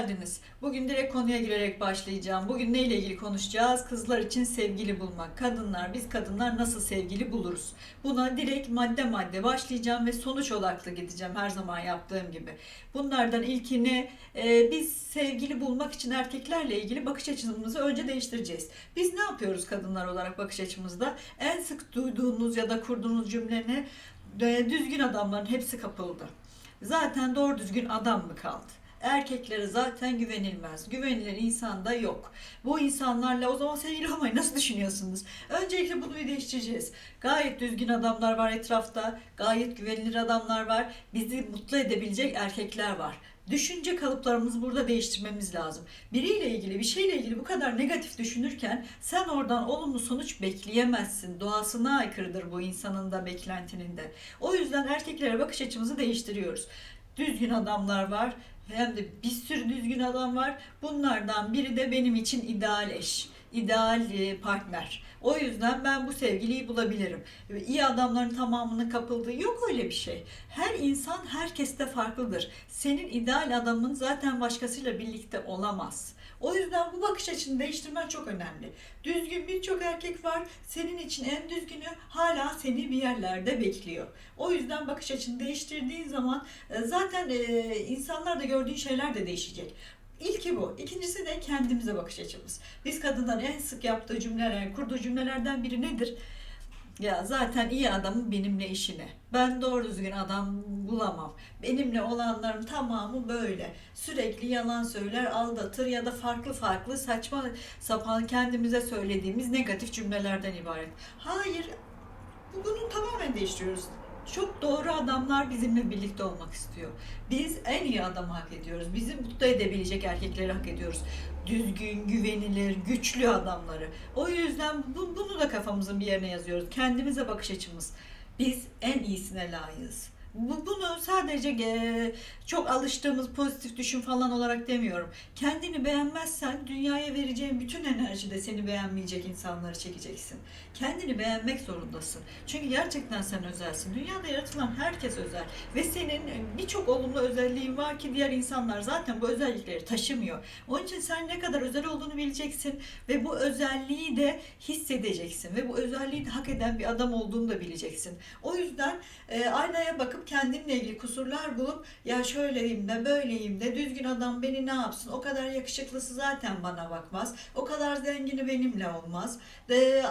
geldiniz. Bugün direkt konuya girerek başlayacağım. Bugün neyle ilgili konuşacağız? Kızlar için sevgili bulmak. Kadınlar, biz kadınlar nasıl sevgili buluruz? Buna direkt madde madde başlayacağım ve sonuç odaklı gideceğim her zaman yaptığım gibi. Bunlardan ilkini e, biz sevgili bulmak için erkeklerle ilgili bakış açımızı önce değiştireceğiz. Biz ne yapıyoruz kadınlar olarak bakış açımızda? En sık duyduğunuz ya da kurduğunuz cümlene e, düzgün adamların hepsi kapıldı. Zaten doğru düzgün adam mı kaldı? Erkeklere zaten güvenilmez. Güvenilen insan da yok. Bu insanlarla o zaman sevgili olmayı nasıl düşünüyorsunuz? Öncelikle bunu bir değiştireceğiz. Gayet düzgün adamlar var etrafta. Gayet güvenilir adamlar var. Bizi mutlu edebilecek erkekler var. Düşünce kalıplarımızı burada değiştirmemiz lazım. Biriyle ilgili, bir şeyle ilgili bu kadar negatif düşünürken sen oradan olumlu sonuç bekleyemezsin. Doğasına aykırıdır bu insanın da beklentinin de. O yüzden erkeklere bakış açımızı değiştiriyoruz. Düzgün adamlar var. Hem de bir sürü düzgün adam var. Bunlardan biri de benim için ideal eş, ideal e, partner. O yüzden ben bu sevgiliyi bulabilirim. İyi adamların tamamını kapıldığı yok öyle bir şey. Her insan herkeste farklıdır. Senin ideal adamın zaten başkasıyla birlikte olamaz. O yüzden bu bakış açını değiştirmen çok önemli. Düzgün birçok erkek var. Senin için en düzgünü hala seni bir yerlerde bekliyor. O yüzden bakış açını değiştirdiğin zaman e, zaten e, insanlar da gördüğün şeyler de değişecek. İlki bu. İkincisi de kendimize bakış açımız. Biz kadınlar en sık yaptığı cümleler, kurduğu cümlelerden biri nedir? Ya zaten iyi adamın benimle işine. Ben doğru düzgün adam bulamam. Benimle olanların tamamı böyle. Sürekli yalan söyler, aldatır ya da farklı farklı saçma sapan kendimize söylediğimiz negatif cümlelerden ibaret. Hayır, bunu tamamen değiştiriyoruz. Çok doğru adamlar bizimle birlikte olmak istiyor. Biz en iyi adamı hak ediyoruz. Bizi mutlu edebilecek erkekleri hak ediyoruz. Düzgün, güvenilir, güçlü adamları. O yüzden bu, bunu da kafamızın bir yerine yazıyoruz. Kendimize bakış açımız. Biz en iyisine layığız. Bu, bunu sadece e, çok alıştığımız pozitif düşün falan olarak demiyorum. Kendini beğenmezsen dünyaya vereceğin bütün enerjide seni beğenmeyecek insanları çekeceksin. Kendini beğenmek zorundasın. Çünkü gerçekten sen özelsin. Dünyada yaratılan herkes özel. Ve senin birçok olumlu özelliğin var ki diğer insanlar zaten bu özellikleri taşımıyor. Onun için sen ne kadar özel olduğunu bileceksin ve bu özelliği de hissedeceksin ve bu özelliği de hak eden bir adam olduğunu da bileceksin. O yüzden e, aynaya bakıp kendinle ilgili kusurlar bulup ya şöyleyim de böyleyim de düzgün adam beni ne yapsın? O kadar yakışıklısı zaten bana bakmaz. O kadar zengini benimle olmaz. De,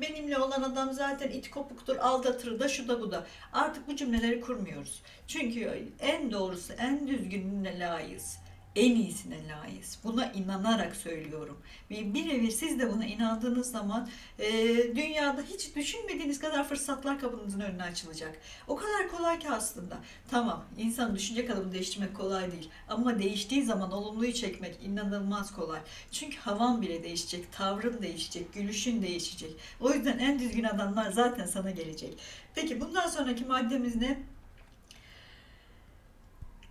benimle olan adam zaten it kopuktur aldatır da şu da bu da. Artık bu cümleleri kurmuyoruz. Çünkü en doğrusu en düzgününe layığız en iyisine layığız. Buna inanarak söylüyorum. Ve birebir siz de buna inandığınız zaman e, dünyada hiç düşünmediğiniz kadar fırsatlar kapınızın önüne açılacak. O kadar kolay ki aslında. Tamam, insan düşünce kalıbını değiştirmek kolay değil. Ama değiştiği zaman olumluyu çekmek inanılmaz kolay. Çünkü havan bile değişecek, tavrın değişecek, gülüşün değişecek. O yüzden en düzgün adamlar zaten sana gelecek. Peki bundan sonraki maddemiz ne?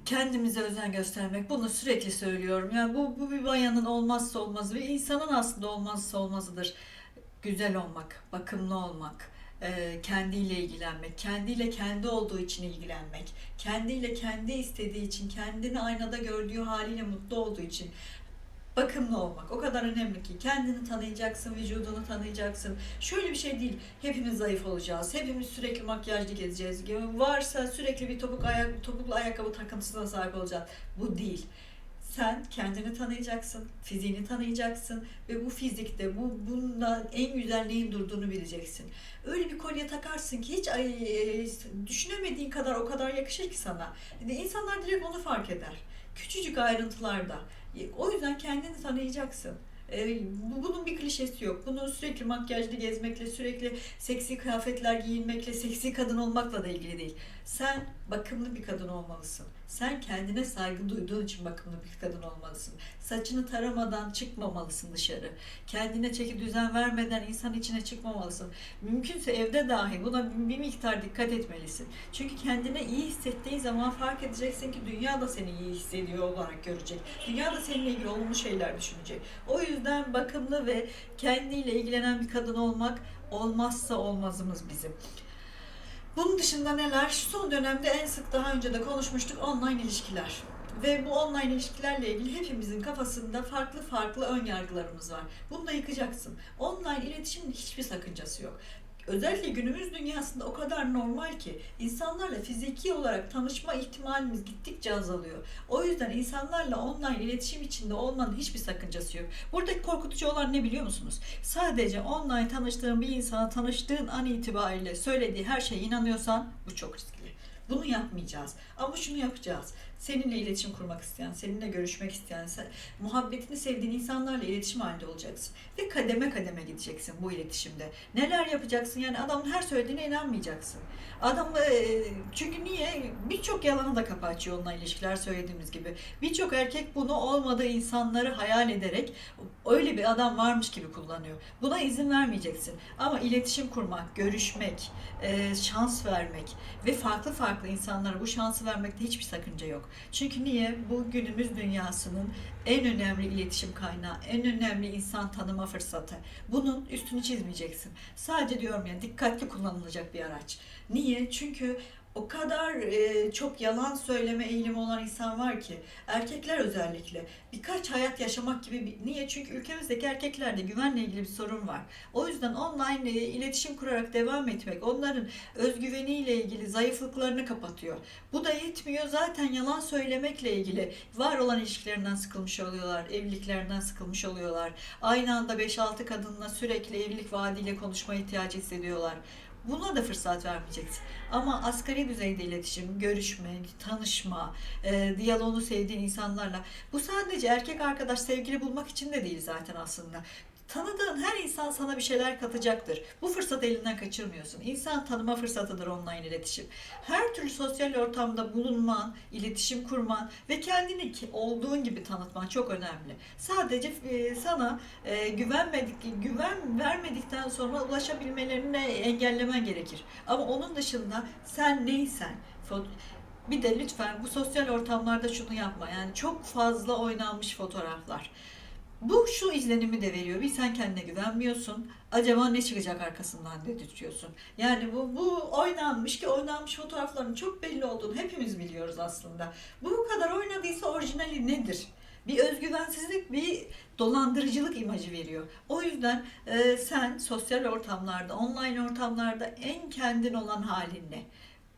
Kendimize özen göstermek. Bunu sürekli söylüyorum. Yani bu, bu bir bayanın olmazsa olmazı, bir insanın aslında olmazsa olmazıdır. Güzel olmak, bakımlı olmak, e, kendiyle ilgilenmek, kendiyle kendi olduğu için ilgilenmek, kendiyle kendi istediği için, kendini aynada gördüğü haliyle mutlu olduğu için bakımlı olmak o kadar önemli ki kendini tanıyacaksın, vücudunu tanıyacaksın. Şöyle bir şey değil. Hepimiz zayıf olacağız. Hepimiz sürekli makyajlı gezeceğiz. Varsa sürekli bir topuk ayak topuklu ayakkabı takıntısına sahip olacağız. Bu değil. Sen kendini tanıyacaksın, fiziğini tanıyacaksın ve bu fizikte, bu bunda en güzel neyin durduğunu bileceksin. Öyle bir kolye takarsın ki hiç ay, e, düşünemediğin kadar o kadar yakışır ki sana. Yani insanlar direkt onu fark eder. Küçücük ayrıntılarda. O yüzden kendini tanıyacaksın. Bu- bunun bir klişesi yok. Bunu sürekli makyajlı gezmekle, sürekli seksi kıyafetler giyinmekle, seksi kadın olmakla da ilgili değil. Sen bakımlı bir kadın olmalısın. Sen kendine saygı duyduğun için bakımlı bir kadın olmalısın. Saçını taramadan çıkmamalısın dışarı. Kendine çeki düzen vermeden insan içine çıkmamalısın. Mümkünse evde dahi buna bir miktar dikkat etmelisin. Çünkü kendine iyi hissettiğin zaman fark edeceksin ki dünya da seni iyi hissediyor olarak görecek. Dünya da seninle ilgili olumlu şeyler düşünecek. O yüzden bakımlı ve kendiyle ilgilenen bir kadın olmak olmazsa olmazımız bizim. Bunun dışında neler? Son dönemde en sık daha önce de konuşmuştuk online ilişkiler. Ve bu online ilişkilerle ilgili hepimizin kafasında farklı farklı ön yargılarımız var. Bunu da yıkacaksın. Online iletişimin hiçbir sakıncası yok. Özellikle günümüz dünyasında o kadar normal ki insanlarla fiziki olarak tanışma ihtimalimiz gittikçe azalıyor. O yüzden insanlarla online iletişim içinde olmanın hiçbir sakıncası yok. Buradaki korkutucu olan ne biliyor musunuz? Sadece online tanıştığın bir insana tanıştığın an itibariyle söylediği her şeye inanıyorsan bu çok riskli. Bunu yapmayacağız. Ama şunu yapacağız. Seninle iletişim kurmak isteyen, seninle görüşmek isteyen, sen, muhabbetini sevdiğin insanlarla iletişim halinde olacaksın. Ve kademe kademe gideceksin bu iletişimde. Neler yapacaksın? Yani adamın her söylediğine inanmayacaksın. Adam e, çünkü niye? Birçok yalana da kapı açıyor onunla ilişkiler söylediğimiz gibi. Birçok erkek bunu olmadığı insanları hayal ederek öyle bir adam varmış gibi kullanıyor. Buna izin vermeyeceksin. Ama iletişim kurmak, görüşmek, e, şans vermek ve farklı farklı insanlara bu şansı vermekte hiçbir sakınca yok. Çünkü niye? Bu günümüz dünyasının en önemli iletişim kaynağı, en önemli insan tanıma fırsatı. Bunun üstünü çizmeyeceksin. Sadece diyorum ya dikkatli kullanılacak bir araç. Niye? Çünkü o kadar e, çok yalan söyleme eğilimi olan insan var ki erkekler özellikle. Birkaç hayat yaşamak gibi bir, niye? Çünkü ülkemizdeki erkeklerde güvenle ilgili bir sorun var. O yüzden online e, iletişim kurarak devam etmek onların özgüveniyle ilgili zayıflıklarını kapatıyor. Bu da yetmiyor. Zaten yalan söylemekle ilgili var olan ilişkilerinden sıkılmış oluyorlar evliliklerinden sıkılmış oluyorlar. Aynı anda 5-6 kadınla sürekli evlilik vaadiyle konuşma ihtiyacı hissediyorlar Buna da fırsat vermeyeceksin. Ama asgari düzeyde iletişim, görüşme, tanışma, e, diyaloğunu sevdiğin insanlarla. Bu sadece erkek arkadaş sevgili bulmak için de değil zaten aslında. Tanıdığın her insan sana bir şeyler katacaktır. Bu fırsatı elinden kaçırmıyorsun. İnsan tanıma fırsatıdır online iletişim. Her türlü sosyal ortamda bulunman, iletişim kurman ve kendini olduğun gibi tanıtman çok önemli. Sadece e, sana e, güvenmedik, güven vermedikten sonra ulaşabilmelerini engellemen gerekir. Ama onun dışında sen neysen, bir de lütfen bu sosyal ortamlarda şunu yapma. Yani çok fazla oynanmış fotoğraflar. Bu şu izlenimi de veriyor. Bir sen kendine güvenmiyorsun. Acaba ne çıkacak arkasından dedirtiyorsun. Yani bu, bu oynanmış ki oynanmış fotoğrafların çok belli olduğunu hepimiz biliyoruz aslında. Bu kadar oynadıysa orijinali nedir? Bir özgüvensizlik, bir dolandırıcılık imajı veriyor. O yüzden e, sen sosyal ortamlarda, online ortamlarda en kendin olan halinle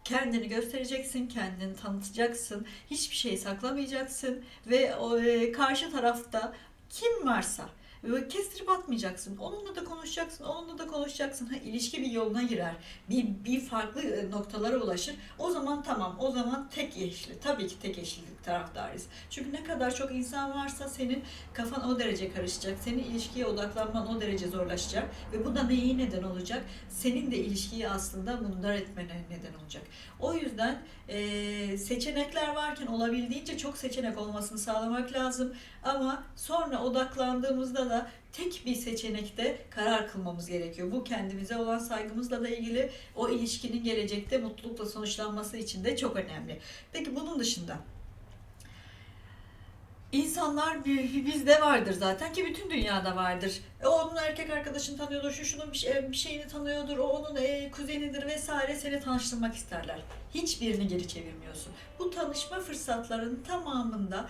kendini göstereceksin, kendini tanıtacaksın, hiçbir şey saklamayacaksın ve e, karşı tarafta kim varsa kestirip atmayacaksın. Onunla da konuşacaksın, onunla da konuşacaksın. Ha, ilişki bir yoluna girer. Bir, bir farklı e, noktalara ulaşır. O zaman tamam, o zaman tek eşli. Tabii ki tek eşlilik taraftarıyız. Çünkü ne kadar çok insan varsa senin kafan o derece karışacak. Senin ilişkiye odaklanman o derece zorlaşacak. Ve bu da neyi neden olacak? Senin de ilişkiyi aslında mundar etmene neden olacak. O yüzden e, seçenekler varken olabildiğince çok seçenek olmasını sağlamak lazım. Ama sonra odaklandığımızda da tek bir seçenekte karar kılmamız gerekiyor. Bu kendimize olan saygımızla da ilgili o ilişkinin gelecekte mutlulukla sonuçlanması için de çok önemli. Peki bunun dışında İnsanlar bizde vardır zaten ki bütün dünyada vardır. E, onun erkek arkadaşını tanıyordur, şu şunun şey- bir şeyini tanıyordur, o onun e, kuzenidir vesaire seni tanıştırmak isterler. Hiçbirini geri çevirmiyorsun. Bu tanışma fırsatlarının tamamında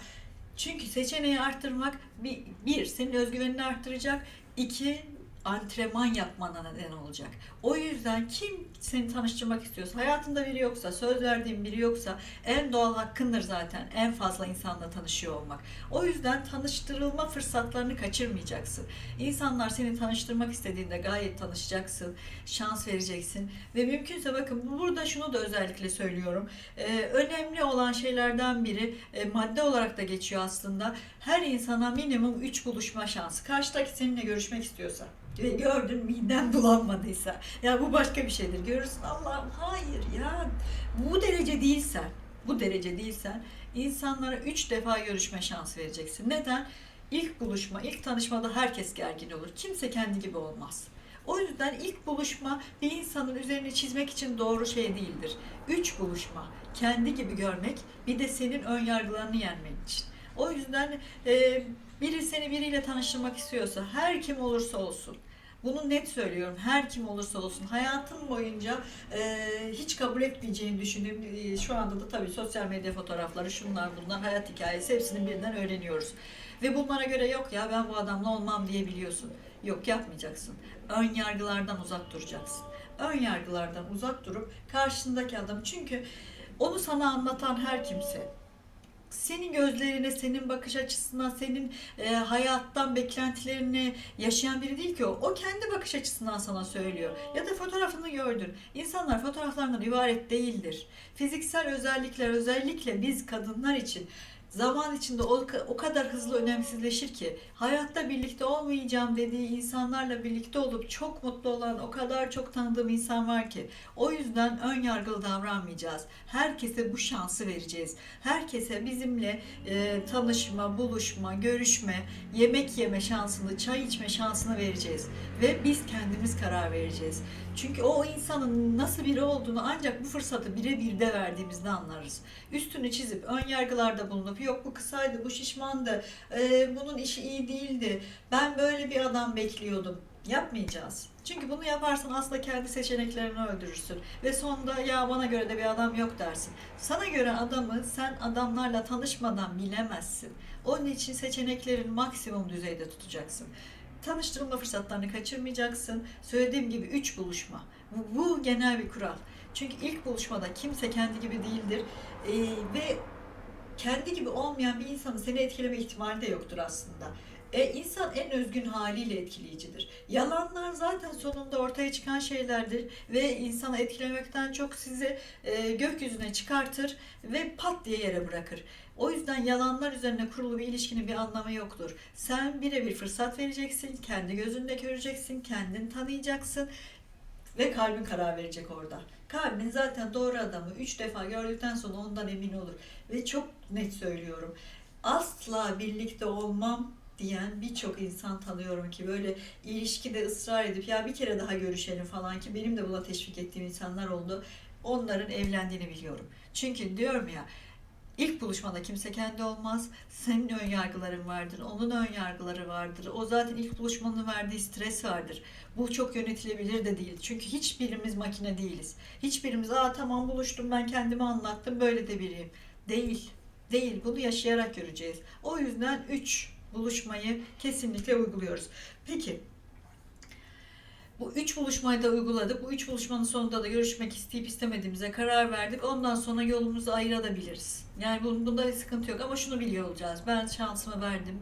çünkü seçeneği arttırmak bir, bir senin özgüvenini arttıracak, iki antrenman yapmana neden olacak. O yüzden kim seni tanıştırmak istiyorsa, hayatında biri yoksa, söz verdiğin biri yoksa en doğal hakkındır zaten en fazla insanla tanışıyor olmak. O yüzden tanıştırılma fırsatlarını kaçırmayacaksın. İnsanlar seni tanıştırmak istediğinde gayet tanışacaksın, şans vereceksin ve mümkünse bakın burada şunu da özellikle söylüyorum. Ee, önemli olan şeylerden biri e, madde olarak da geçiyor aslında. Her insana minimum 3 buluşma şansı. Karşıdaki seninle görüşmek istiyorsa ve gördün miden bulanmadıysa ya bu başka bir şeydir. Görürsün Allah'ım hayır ya bu derece değilsen bu derece değilsen insanlara üç defa görüşme şansı vereceksin. Neden? İlk buluşma, ilk tanışmada herkes gergin olur. Kimse kendi gibi olmaz. O yüzden ilk buluşma bir insanın üzerine çizmek için doğru şey değildir. Üç buluşma, kendi gibi görmek, bir de senin ön yargılarını yenmek için. O yüzden e, biri seni biriyle tanıştırmak istiyorsa, her kim olursa olsun, Bunu net söylüyorum. Her kim olursa olsun hayatım boyunca e, hiç kabul etmeyeceğini düşündüğüm e, şu anda da tabii sosyal medya fotoğrafları şunlar bunlar hayat hikayesi hepsini birden öğreniyoruz. Ve bunlara göre yok ya ben bu adamla olmam diyebiliyorsun. Yok yapmayacaksın. Ön yargılardan uzak duracaksın. Ön yargılardan uzak durup karşındaki adam çünkü onu sana anlatan her kimse senin gözlerine, senin bakış açısına, senin e, hayattan beklentilerini yaşayan biri değil ki o. O kendi bakış açısından sana söylüyor. Ya da fotoğrafını gördün. İnsanlar fotoğraflarından ibaret değildir. Fiziksel özellikler özellikle biz kadınlar için zaman içinde o, o kadar hızlı önemsizleşir ki hayatta birlikte olmayacağım dediği insanlarla birlikte olup çok mutlu olan o kadar çok tanıdığım insan var ki o yüzden ön yargılı davranmayacağız. Herkese bu şansı vereceğiz. Herkese bizimle e, tanışma, buluşma, görüşme, yemek yeme şansını, çay içme şansını vereceğiz. Ve biz kendimiz karar vereceğiz. Çünkü o insanın nasıl biri olduğunu ancak bu fırsatı birebir de verdiğimizde anlarız. Üstünü çizip ön yargılarda bulunup yok bu kısaydı, bu şişmandı, e, bunun işi iyi değildi, ben böyle bir adam bekliyordum. Yapmayacağız. Çünkü bunu yaparsan aslında kendi seçeneklerini öldürürsün. Ve sonunda ya bana göre de bir adam yok dersin. Sana göre adamı sen adamlarla tanışmadan bilemezsin. Onun için seçeneklerin maksimum düzeyde tutacaksın. Tanıştırma fırsatlarını kaçırmayacaksın. Söylediğim gibi üç buluşma. Bu, bu genel bir kural. Çünkü ilk buluşmada kimse kendi gibi değildir. Ee, ve kendi gibi olmayan bir insanın seni etkileme ihtimali de yoktur aslında. E, insan en özgün haliyle etkileyicidir. Yalanlar zaten sonunda ortaya çıkan şeylerdir ve insanı etkilemekten çok sizi e, gökyüzüne çıkartır ve pat diye yere bırakır. O yüzden yalanlar üzerine kurulu bir ilişkinin bir anlamı yoktur. Sen birebir fırsat vereceksin, kendi gözünde göreceksin, kendini tanıyacaksın ve kalbin karar verecek orada. Kalbin zaten doğru adamı üç defa gördükten sonra ondan emin olur. Ve çok net söylüyorum. Asla birlikte olmam diyen birçok insan tanıyorum ki böyle ilişkide ısrar edip ya bir kere daha görüşelim falan ki benim de buna teşvik ettiğim insanlar oldu. Onların evlendiğini biliyorum. Çünkü diyorum ya İlk buluşmada kimse kendi olmaz. Senin ön yargıların vardır, onun ön yargıları vardır. O zaten ilk buluşmanın verdiği stres vardır. Bu çok yönetilebilir de değil. Çünkü hiçbirimiz makine değiliz. Hiçbirimiz aa tamam buluştum ben kendimi anlattım böyle de biriyim. Değil. Değil. Bunu yaşayarak göreceğiz. O yüzden 3 buluşmayı kesinlikle uyguluyoruz. Peki bu üç buluşmayı da uyguladık. Bu üç buluşmanın sonunda da görüşmek isteyip istemediğimize karar verdik. Ondan sonra yolumuzu ayırabiliriz. Yani bunda bir sıkıntı yok ama şunu biliyor olacağız. Ben şansımı verdim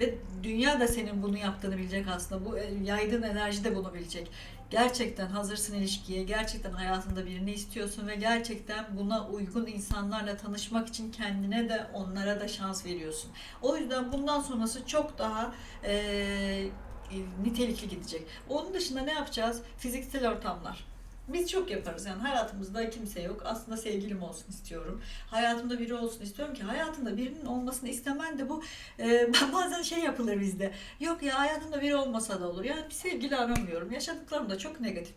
ve dünya da senin bunu yaptığını bilecek aslında. Bu e, yaydığın enerji de bunu bilecek. Gerçekten hazırsın ilişkiye, gerçekten hayatında birini istiyorsun ve gerçekten buna uygun insanlarla tanışmak için kendine de onlara da şans veriyorsun. O yüzden bundan sonrası çok daha eee nitelikli gidecek. Onun dışında ne yapacağız? Fiziksel ortamlar. Biz çok yaparız yani hayatımızda kimse yok. Aslında sevgilim olsun istiyorum. Hayatımda biri olsun istiyorum ki hayatımda birinin olmasını istemen de bu e, bazen şey yapılır bizde. Yok ya hayatımda biri olmasa da olur. Yani bir sevgili aramıyorum. Yaşadıklarım da çok negatif.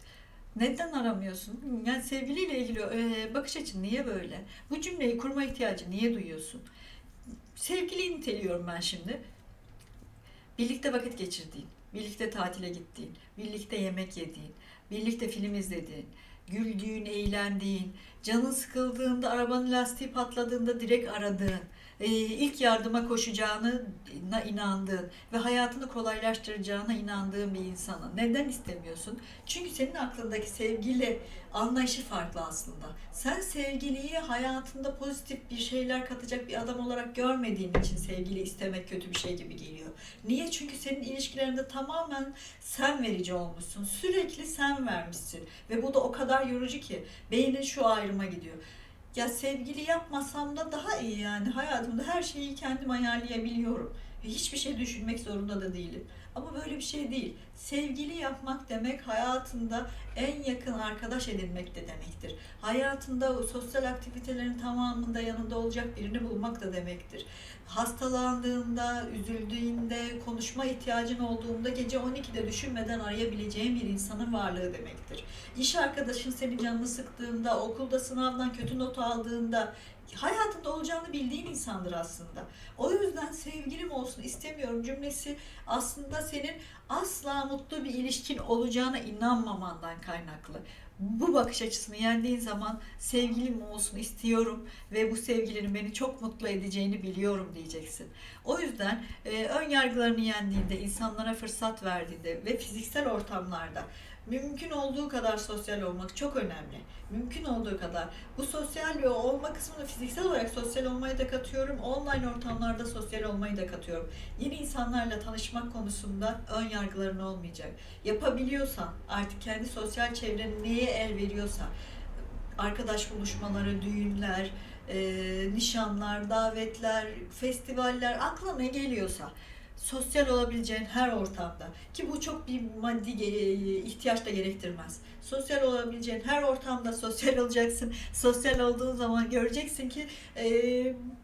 Neden aramıyorsun? Yani sevgiliyle ilgili e, bakış açın niye böyle? Bu cümleyi kurma ihtiyacı niye duyuyorsun? Sevgiliyi niteliyorum ben şimdi. Birlikte vakit geçirdiğin, birlikte tatile gittiğin, birlikte yemek yediğin, birlikte film izlediğin, güldüğün, eğlendiğin, canın sıkıldığında, arabanın lastiği patladığında direkt aradığın, ilk yardıma koşacağına inandığın ve hayatını kolaylaştıracağına inandığın bir insanı neden istemiyorsun? Çünkü senin aklındaki sevgili anlayışı farklı aslında. Sen sevgiliyi hayatında pozitif bir şeyler katacak bir adam olarak görmediğin için sevgili istemek kötü bir şey gibi geliyor. Niye? Çünkü senin ilişkilerinde tamamen sen verici olmuşsun. Sürekli sen vermişsin. Ve bu da o kadar yorucu ki beynin şu ayrıma gidiyor. Ya sevgili yapmasam da daha iyi yani. Hayatımda her şeyi kendim ayarlayabiliyorum. Hiçbir şey düşünmek zorunda da değilim. Ama böyle bir şey değil. Sevgili yapmak demek hayatında en yakın arkadaş edinmek de demektir. Hayatında sosyal aktivitelerin tamamında yanında olacak birini bulmak da demektir. Hastalandığında, üzüldüğünde, konuşma ihtiyacın olduğunda gece 12'de düşünmeden arayabileceğin bir insanın varlığı demektir. İş arkadaşın senin canını sıktığında, okulda sınavdan kötü not aldığında hayatında olacağını bildiğin insandır aslında. O yüzden sevgilim olsun istemiyorum cümlesi aslında senin asla mutlu bir ilişkin olacağına inanmamandan kaynaklı. Bu bakış açısını yendiğin zaman sevgilim olsun istiyorum ve bu sevgilinin beni çok mutlu edeceğini biliyorum diyeceksin. O yüzden e, ön yargılarını yendiğinde, insanlara fırsat verdiğinde ve fiziksel ortamlarda mümkün olduğu kadar sosyal olmak çok önemli. Mümkün olduğu kadar. Bu sosyal ve olma kısmını fiziksel olarak sosyal olmayı da katıyorum. Online ortamlarda sosyal olmayı da katıyorum. Yeni insanlarla tanışmak konusunda ön yargıların olmayacak. Yapabiliyorsan artık kendi sosyal çevrenin neye el veriyorsa arkadaş buluşmaları, düğünler, e, nişanlar, davetler, festivaller aklına ne geliyorsa sosyal olabileceğin her ortamda ki bu çok bir maddi ihtiyaç da gerektirmez. Sosyal olabileceğin her ortamda sosyal olacaksın. Sosyal olduğun zaman göreceksin ki e,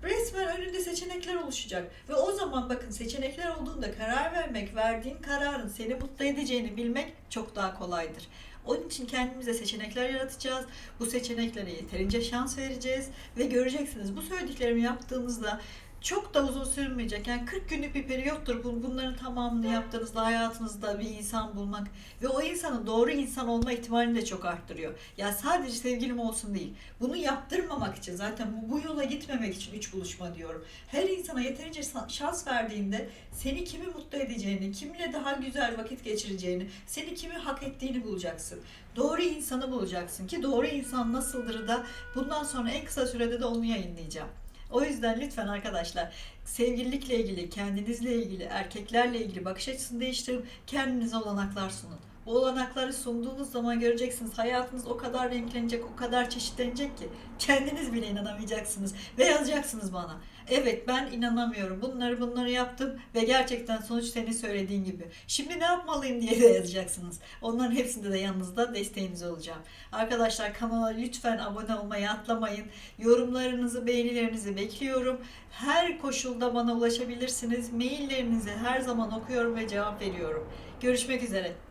resmen önünde seçenekler oluşacak. Ve o zaman bakın seçenekler olduğunda karar vermek, verdiğin kararın seni mutlu edeceğini bilmek çok daha kolaydır. Onun için kendimize seçenekler yaratacağız. Bu seçeneklere yeterince şans vereceğiz ve göreceksiniz bu söylediklerimi yaptığınızda çok da uzun sürmeyecek. Yani 40 günlük bir periyottur bu- bunların tamamını yaptığınızda hayatınızda bir insan bulmak ve o insanın doğru insan olma ihtimalini de çok arttırıyor. Ya sadece sevgilim olsun değil. Bunu yaptırmamak için zaten bu, bu yola gitmemek için üç buluşma diyorum. Her insana yeterince şans verdiğinde seni kimi mutlu edeceğini, kimle daha güzel vakit geçireceğini, seni kimi hak ettiğini bulacaksın. Doğru insanı bulacaksın ki doğru insan nasıldır da bundan sonra en kısa sürede de onu yayınlayacağım. O yüzden lütfen arkadaşlar sevgililikle ilgili, kendinizle ilgili, erkeklerle ilgili bakış açısını değiştirin. Kendinize olanaklar sunun. Olanakları sunduğunuz zaman göreceksiniz hayatınız o kadar renklenecek, o kadar çeşitlenecek ki kendiniz bile inanamayacaksınız ve yazacaksınız bana. Evet ben inanamıyorum. Bunları bunları yaptım ve gerçekten sonuç senin söylediğin gibi. Şimdi ne yapmalıyım diye de yazacaksınız. Onların hepsinde de yanınızda desteğiniz olacağım. Arkadaşlar kanala lütfen abone olmayı atlamayın. Yorumlarınızı, beğenilerinizi bekliyorum. Her koşulda bana ulaşabilirsiniz. Maillerinizi her zaman okuyorum ve cevap veriyorum. Görüşmek üzere.